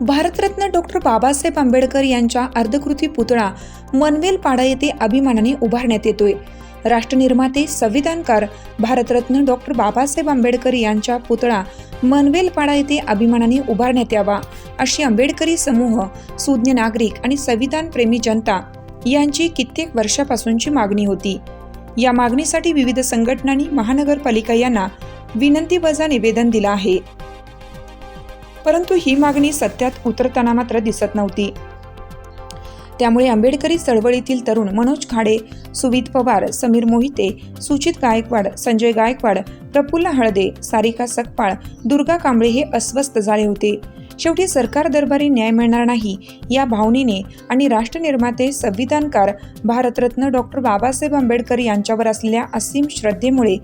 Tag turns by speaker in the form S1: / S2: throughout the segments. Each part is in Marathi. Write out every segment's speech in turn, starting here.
S1: भारतरत्न डॉक्टर बाबासाहेब आंबेडकर यांच्या अर्धकृती पुतळा मनवेल पाडा येथे अभिमानाने उभारण्यात येतोय. राष्ट्रनिर्माते संविधानकार भारतरत्न डॉक्टर बाबासाहेब आंबेडकर यांच्या पुतळा मनवेल पाडा येथे अभिमानाने उभारण्यात यावा अशी आंबेडकरी समूह सुज्ञ नागरिक आणि संविधान प्रेमी जनता यांची कित्येक वर्षापासूनची मागणी होती. या मागणीसाठी विविध संघटनांनी महानगरपालिका यांना विनंती वजा निवेदन दिलं आहे. परंतु ही मागणी सत्यात उतरताना मात्र दिसत नव्हती. त्यामुळे आंबेडकरी चळवळीतील तरुण मनोज खाडे सुवित पवार समीर मोहिते सुचित गायकवाड संजय गायकवाड प्रफुल्ल हळदे सारिका सकपाळ दुर्गा कांबळे हे अस्वस्थ झाले होते. शेवटी सरकार दरबारी न्याय मिळणार नाही या भावनेने आणि राष्ट्रनिर्माते संविधानकार भारतरत्न डॉक्टर बाबासाहेब आंबेडकर यांच्यावर असलेल्या असीम श्रद्धेमुळे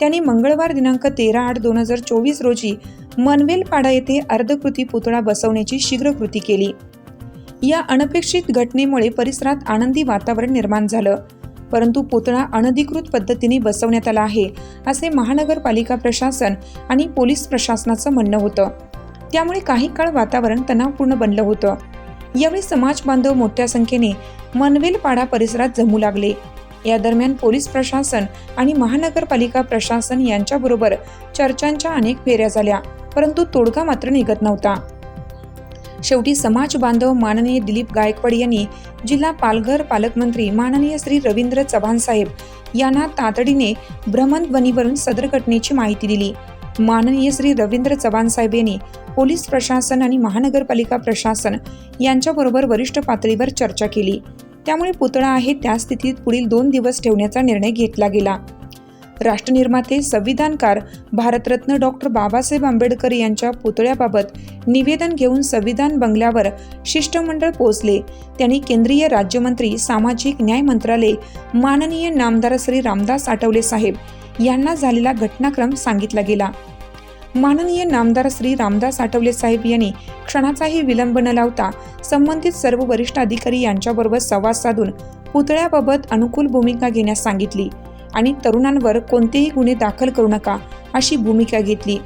S1: त्यांनी मंगळवार दिनांक तेरा आठ दोन हजार चोवीस रोजी मनवेलपाडा येथे अर्धकृती पुतळा बसवण्याची शीघ्र कृती केली. या अनपेक्षित घटनेमुळे परिसरात आनंदी वातावरण निर्माण झालं. परंतु पुतळा अनधिकृत पद्धतीने बसवण्यात आला आहे असे महानगरपालिका प्रशासन आणि पोलीस प्रशासनाचं म्हणणं होतं. त्यामुळे काही काळ वातावरण तणावपूर्ण बनलं होतं. यावेळी समाज बांधव मोठ्या संख्येने मनवेलपाडा परिसरात जमू लागले. या दरम्यान पोलीस प्रशासन आणि महानगरपालिका प्रशासन यांच्याबरोबर चर्चांच्या अनेक फेऱ्या झाल्या परंतु तोडगा मात्र निघत नव्हता. शेवटी समाज बांधव माननीय दिलीप गायकवाड यांनी जिल्हा पालघर पालकमंत्री माननीय श्री रवींद्र चव्हाण साहेब यांना तातडीने भ्रमणध्वनीवरून सदर घटनेची माहिती दिली. माननीय श्री रवींद्र चव्हाण साहेब यांनी पोलीस प्रशासन आणि महानगरपालिका प्रशासन यांच्याबरोबर वरिष्ठ पातळीवर चर्चा केली. त्यामुळे पुतळा आहे त्या स्थितीत पुढील दोन दिवस ठेवण्याचा निर्णय घेतला गेला. राष्ट्रनिर्माते संविधानकार भारतरत्न डॉक्टर बाबासाहेब आंबेडकर यांच्या पुतळ्याबाबत निवेदन घेऊन संविधान बंगल्यावर शिष्टमंडळ पोहोचले. त्यांनी केंद्रीय राज्यमंत्री सामाजिक न्याय मंत्रालय माननीय नामदार श्री रामदास आठवले साहेब यांना झालेला घटनाक्रम सांगितला गेला. माननीय नामदार श्री रामदास आठवले साहेब यांनी क्षणाचाही विलंब न लावता संबंधित सर्व वरिष्ठ अधिकारी यांच्याबरोबर संवाद साधून पुतळ्याबाबत अनुकूल भूमिका घेण्यास सांगितली. आणि तरुणांवर कोणतेही गुन्हे दाखल करू नका अशी भूमिका घेतली.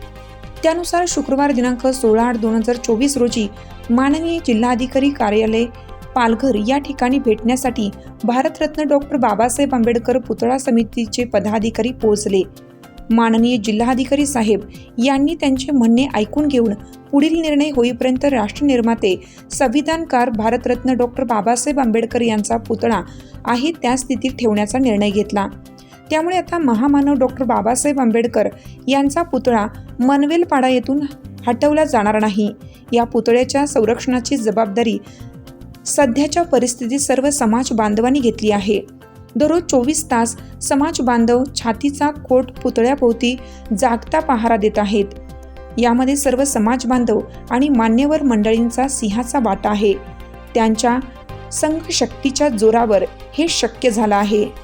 S1: त्यानुसार शुक्रवार दिनांक सोळा आठ दोन हजार चोवीस रोजी माननीय जिल्हाधिकारी कार्यालय पालघर या ठिकाणी भेटण्यासाठी भारतरत्न डॉक्टर बाबासाहेब आंबेडकर पुतळा समितीचे पदाधिकारी पोहोचले. माननीय जिल्हाधिकारी साहेब यांनी त्यांचे म्हणणे ऐकून घेऊन पुढील निर्णय होईपर्यंत राष्ट्रनिर्माते संविधानकार भारतरत्न डॉक्टर बाबासाहेब आंबेडकर यांचा पुतळा आहे त्या स्थितीत ठेवण्याचा निर्णय घेतला. त्यामुळे आता महामानव डॉक्टर बाबासाहेब आंबेडकर यांचा पुतळा मनवेलपाडा येथून हटवला जाणार नाही. या पुतळ्याच्या संरक्षणाची जबाबदारी सध्याच्या परिस्थितीत सर्व समाज बांधवांनी घेतली आहे. दररोज चोवीस तास समाज बांधव छातीचा कोट पुतळ्याभोवती जागता पहारा देत आहेत. यामध्ये सर्व समाज बांधव आणि मान्यवर मंडळींचा सिंहाचा वाटा आहे. त्यांच्या संघशक्तीच्या जोरावर हे शक्य झालं आहे.